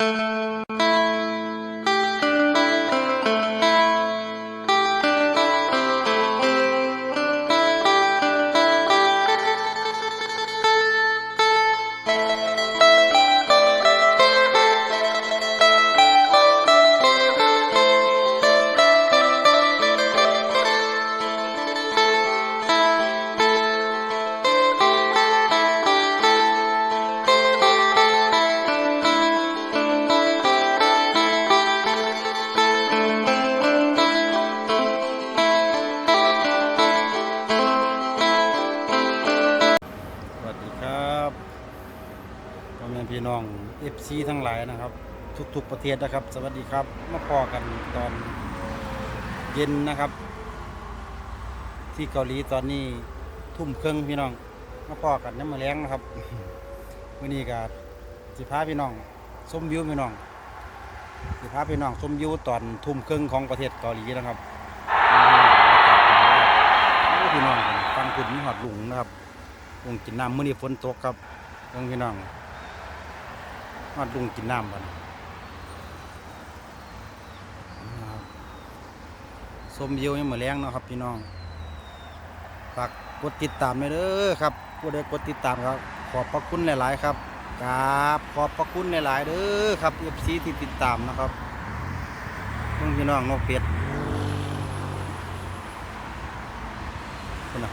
ส ทุก ๆ ประเทศนะครับ สวัสดีครับมาพอกันตอนเย็นนะครับ ที่เกาหลีตอนนี้ทุ่มเครึ่งพี่น้องมาพอกันน้ำมาแรงนะครับวันนี้ก็สิพาพี่น้องชมวิวพี่น้องสิพาพี่น้องชมวิวตอนทุ่มเครึ่งของประเทศเกาหลีนะครับพี่น้องฟังคุณมีหอดหลุงนะครับลุงกินน้ำมื้อนี้ฝนตกครับเพิ่งพี่น้องมาลุงกินน้ำบันนะครับ ส้มเยียวยังมาแรงเนาะครับพี่น้องฝากกดติดตามด้วยเด้อครับผู้ใดกดติดตามครับ ขอบพระคุณหลาย ๆ ครับกราบขอบพระคุณหลาย ๆ เด้อครับเอฟซีที่ติดตามนะครับเพิ่งพี่น้องนกเป็ดคนน่ะ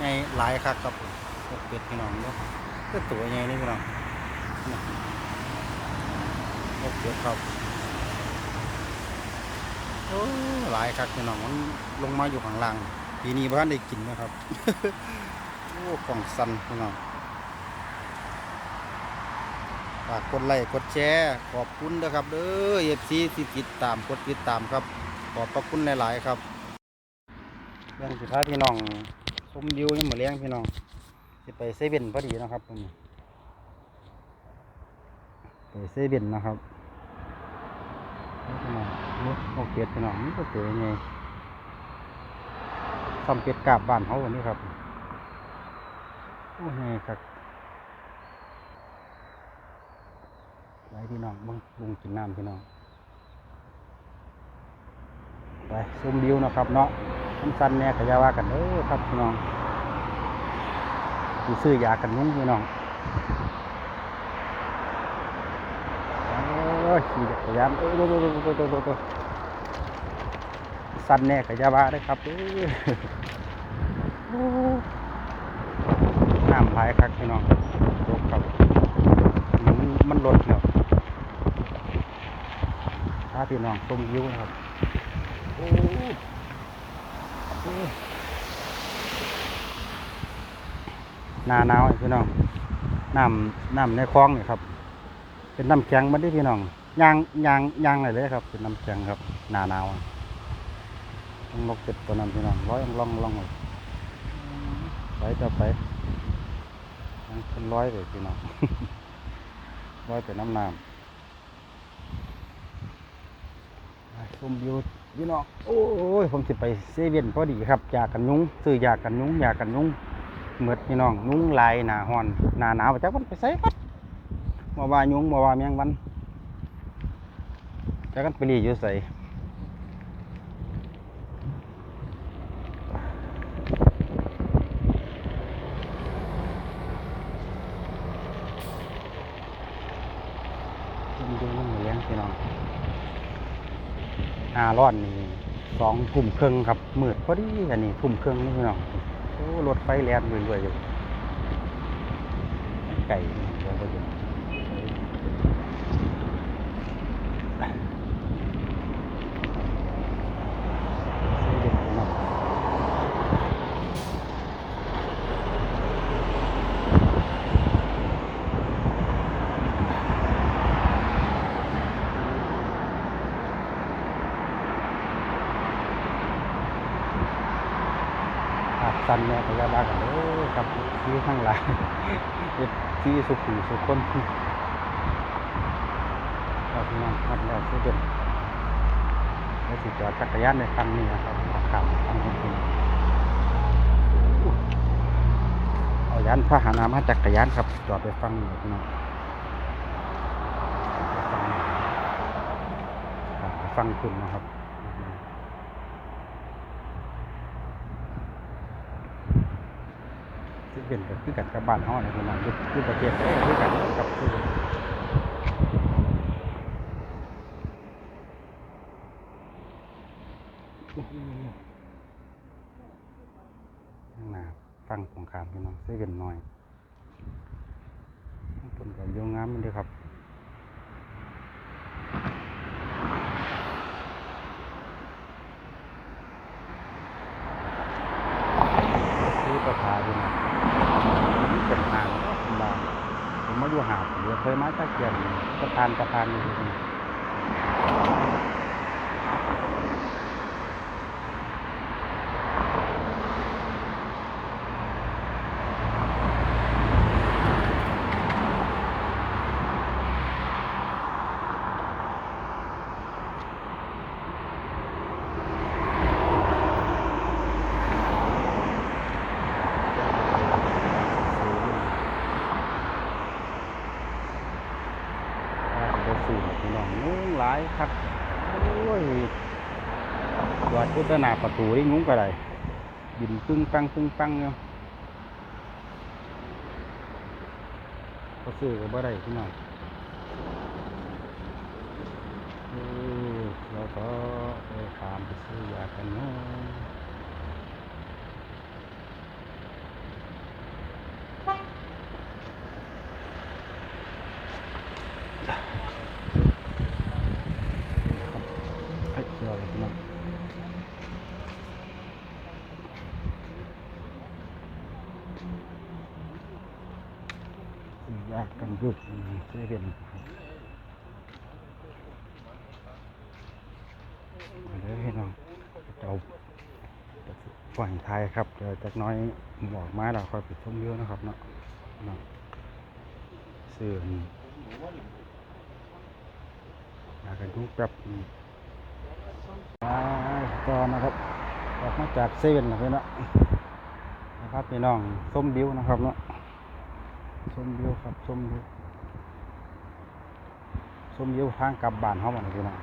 ไงหลายครับครับนกเป็ดพี่น้องเนาะก็ตัวใหญ่นี่พี่น้องนกเป็ดครับโอ้ หลายครับพี่น้องมันลงมาอยู่ข้างล่างปีนี้บ้านได้กินนะครับโอ้กล่องสันพี่น้องฝากกดไลค์กดแชร์ขอบคุณนะครับเด้อเอฟซีที่ติดตามกดติดตามครับ ขอบพระคุณหลาย ๆ ครับเรื่องสุดท้ายพี่น้องชมวิวยังเหมือนเลี้ยงพี่น้องจะไปเซเว่นพอดีนะครับตรงนี้ไปเซเว่นนะครับ โอเคพี่น้องนี่ก็เจอไงทำเป็ดกาบบ้านเขาวันนี้ครับโอ้ไงครับไปพี่น้องมึงลุงกินน้ำพี่น้อง ไปซุ่มบิวนะครับเนาะสั้นๆเนี่ยขยาว่ากันเด้อครับพี่น้องสิซื้อยากันยุงพี่น้องโอ้ยขี่จักรยานโอ้ยโอ้ยโอ้ยโอ้ยโอ้ยโอ้ยโอ้ย สั้นแน่ขยาบาได้ครับน้ำไหลายครับพี่น้องตกครับ มันมันลดแล้วถ้าพี่น้องต้มยิ้วนะครับโอ้ยโอ้ยหนาหนาวพี่น้องน้ำน้ำในคลองนี่ครับ เป็นน้ำแข็งมันได้พี่น้องยางยางยางอะไรเลยครับ เป็นน้ำแข็งครับหนาหนาว นกเป็ดตัวนั้นพี่น้องร้อยล่องล่องเลยไปจะไปยังเป็นร้อยเลยพี่น้องร้อยเป็นน้ำน้ำชมวิวพี่น้องโอ้ยผมจะไปเซเว่นพอดีครับอยากกันยุงซื้อยากกันยุงอยากกันยุงเมือดพี่น้องยุงลายหนาหอนหนาหนาวจักมันไปใส่ปัดมาว่ายุงมาว่าแมงวันจักกันไปรีอยู่ใส่ ยุงยุงมันมาเลี้ยงพี่น้องหน้าร้อนนี่สองทุ่มครึ่งครับมืดพอดีอันนี้ทุ่มครึ่งนี่พี่น้องโอ้รถไฟแล่นเรื่อยๆอยู่ไก่เรื่อยๆ วันเนี่ยพยาบากันเด้อครับที่ข้างหลังที่สุขุมสุขคนเราพี่น้องครับแล้วที่เป็นแล้วสิจอดจักรยานในคันนี้นะครับเอาขับทางนี้พี่น้องเอายานพาหนะมาจักรยานครับจอดไปฟังนี้พี่น้องจอดไปฟังนี้ฟังคุณนะครับ ที่ เป็นก็คือกันกับบ้านเฮาเนี่ยพี่น้องอยู่อยู่ประเทศไทยคือกันกับคือข้างหน้าฟังสงครามพี่น้องเซเว่นน้อยต้นกับโยงงามมันเด้อครับ ซื้อประพาดูนะนี่เป็นทางธรรมดาผ มาอยู่หาดเรือเคยมาตะเกียนสะพานสะพานอยู่ที่นี่ซื้อไปสู่พี่น้องงุ้งหลายครับโอ้ย วัดพุทธนาประตูนี่งุ้งก็ได้บินปึ้งปังปึ้งปังเนาะก็ซื้อก็บ่ได้พี่น้อง ร้านกันยุบเซเว่นเดี๋ยวให้น้องเจ้าฝั่งไทยครับเดี๋ยวจากน้อยหมอกมาเราคอยปิดช่องเยอะนะครับเนาะเสื่อมมากันทุกแบบตอนนะครับออกมาจากเซเว่นแล้วเนาะนะครับพี่น้องส้มบิ้วนะครับเนาะ ส้มบิวครับส้มบิวส้มบิวทางกลับบ้านเขาหมดเลยพี่น้อง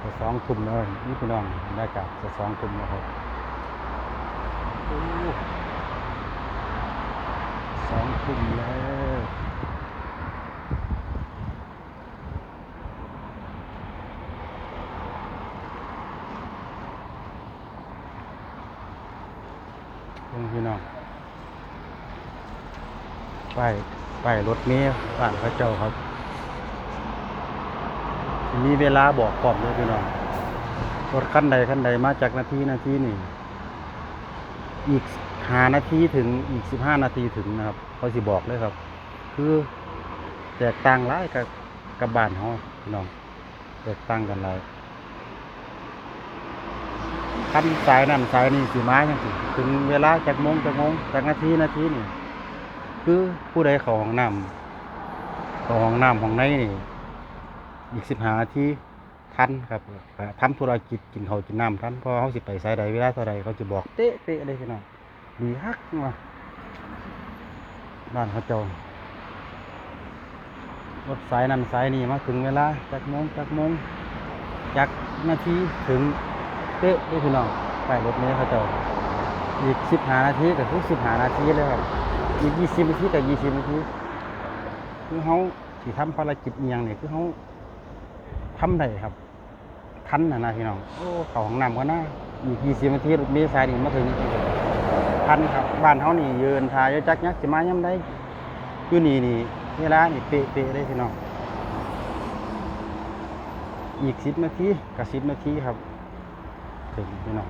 จะสองกลุ่มเลยนี่พี่น้องได้กลับจะสองกลุ่มนะครับสองกลุ่มแล้ว พี่น้องไปไปรถเมล์บ้านพระเจ้าครับ มีเวลาบอกพร้อมเลยพี่น้องรถคันใดคันใดมาจากนาทีนาทีนี่ อีกหานาทีถึงอีกสิบห้านาทีถึงนะครับเขาสิบอกเลยครับ คือแตกต่างหลายกับกับบ้านเขาพี่น้องแตกต่างกันหลาย คันสายนั่นสายนี่สีไม้ยังสิถึงเวลาจากโมงจากโมงจากนาทีนาทีนี่ คือผู้ใดเขอห้องน้ำเขอห้องน้ำของในนี่อีกสิบห้าที่ทันครับทำธุรกิจกินเขากินน้ำทันพอเขาสิไปสายใดเวลาเท่าใดเขาจะบอกเตะเตะเลยพี่น้องดีฮักมาบ้านเขาเจ้ารถสายนั้นสายนี้มาถึงเวลาจากโมงจากโมงจากนาทีถึง เต๊ะเลยพี่น้องไปรถเมล์เขาเจ้าอีกสิบห้านาทีก็คือสิบห้านาทีเลยครับอีกยี่สิบนาทีกับยี่สิบนาทีคือเขาสิทำภารกิจอหย่างนี่ยคือเขาทำได้ครับทันนะนะพี่น้องโอ้เขาของนำก็น่าอีกยี่สิบนาทีรถเมล์สายนี้มาถึงทันครับบ้านเขานี่ยืนทายจักยักสิมาย่ำได้อยู่นี่นี่เวลานี่เป๊ะเป๊ะเลยพี่น้องอีกสิบนาทีกับสิบนาทีครับ ถึงพี่น้อง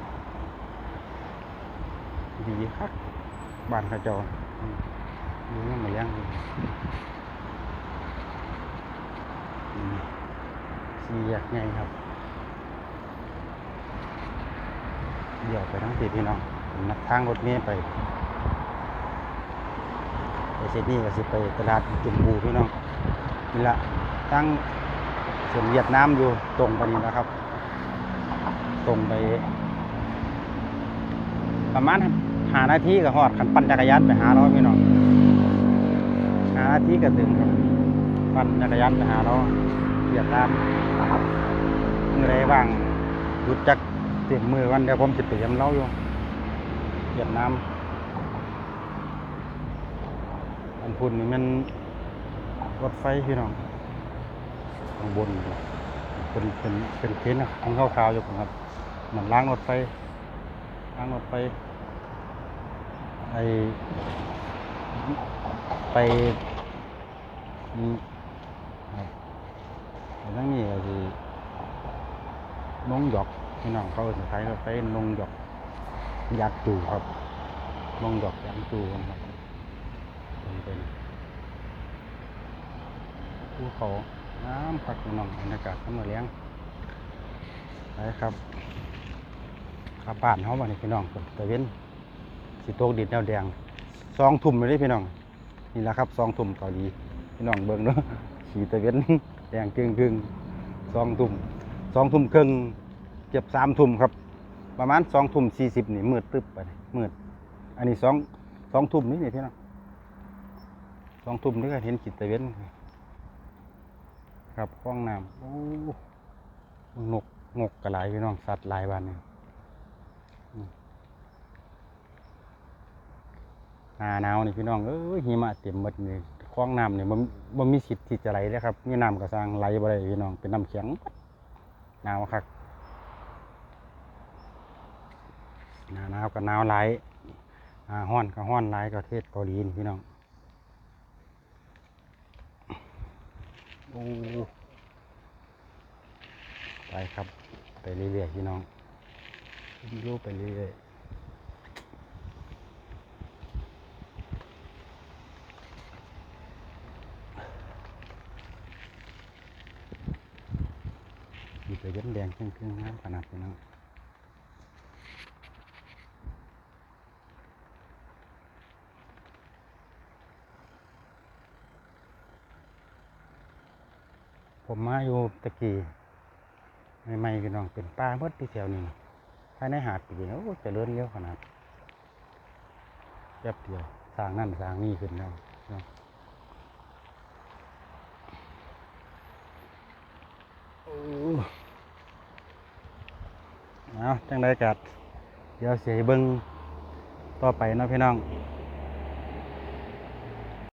ดีครับบ้านขจออืมอยู่ยังมายังอยู่อืมสี่แยกไงครับ เดี๋ยวไปทั้งสี่พี่น้องนัดทางรถเมล์ไปไปเซนี่ก็สิไปตลาดจุมบูพี่น้องนี่ละตั้งส่วนเวียดนามอยู่ตรงไปนี่นะครับ ตรงไป ประมาณหาหน้าที่ก็หอดขันปั่นจักรยานไปหาเราพี่น้องหาหน้าที่กระถึงครับ ปั่นจักรยานไปหาเราเวียดนามเมื่อไรว่างหยุดจักเต็มมือวันเดี๋ยวผมจะไปเยี่ยมเราอยู่เวียดนามอันพุ่นนี่มันรถไฟพี่น้องข้างบนเป็นเป็นเป็นเทนของข้าวๆอยู่ครับ เหมือนล้างรถไฟล้างรถไฟไอไปนี่ครับแล้วทั้งนี้ก็คือนงหยอกพี่น้องเขาสุดท้ายก็ไปนงหยอกยักษ์จูครับนงหยอกยักษ์จูครับเป็นเป็นภูเขาน้ำพักน้องบรรยากาศน้ำมือเลี้ยงไปครับ ขับบ้านเขาบ้านนี้พี่น้องคนตะเว้นสิโตกดินแนวแดงซองทุ่มเลยเด้พี่น้อง นี่แหละครับซองทุ่มเกาหลีพี่น้องเบิ่งเนาะขี่ตะเว้นแดงกึ่งกึ่งๆซองทุ่มสองทุ่มครึ่งเกือบสามทุ่มครับ ประมาณสองทุ่มสี่สิบนี่มืดตึ๊บไปมืด อันนี้สองสองทุ่มนี่นี่พี่น้องสองทุ่มนี่ก็เห็นจิตตะเวนครับห้องน้ำโอ้นกนกกระหลายพี่น้องสัตว์ลายบ้านนี่อื หน้าหนาวนี่พี่น้องเอ้ยหิมะเต็มหมดนี่คลองน้ำนี่มันมันมีสิทธิ์ที่จะไหลเลยครับมีน้ำกระซังไหลบ่ได้พี่น้องเป็นน้ำแข็งหนาวคักหนาวหนากับหนาวไหลห้อนกับห้อนไหลกับประเทศเกาหลีนพี่น้องโอ้ไปครับ ไปเรื่อยๆพี่น้องดูไปเรื่อยๆ มีไปยันแดงครึ่งๆน้ำขนาดพี่น้องผมมาอยู่ตะกี้ใหม่ๆพี่น้องเป็นป่าเมื่อที่แถวนี้ภายในหาดปีนี้โอ้เจริญเร็วขนาดแป๊บเดียวสร้างนั่นสร้างนี่ขึ้นแล้วเนาะโอ้ เอาจังได้กัดเดี๋ยวเสียเบิ้งต่อไปเนาะพี่น้อง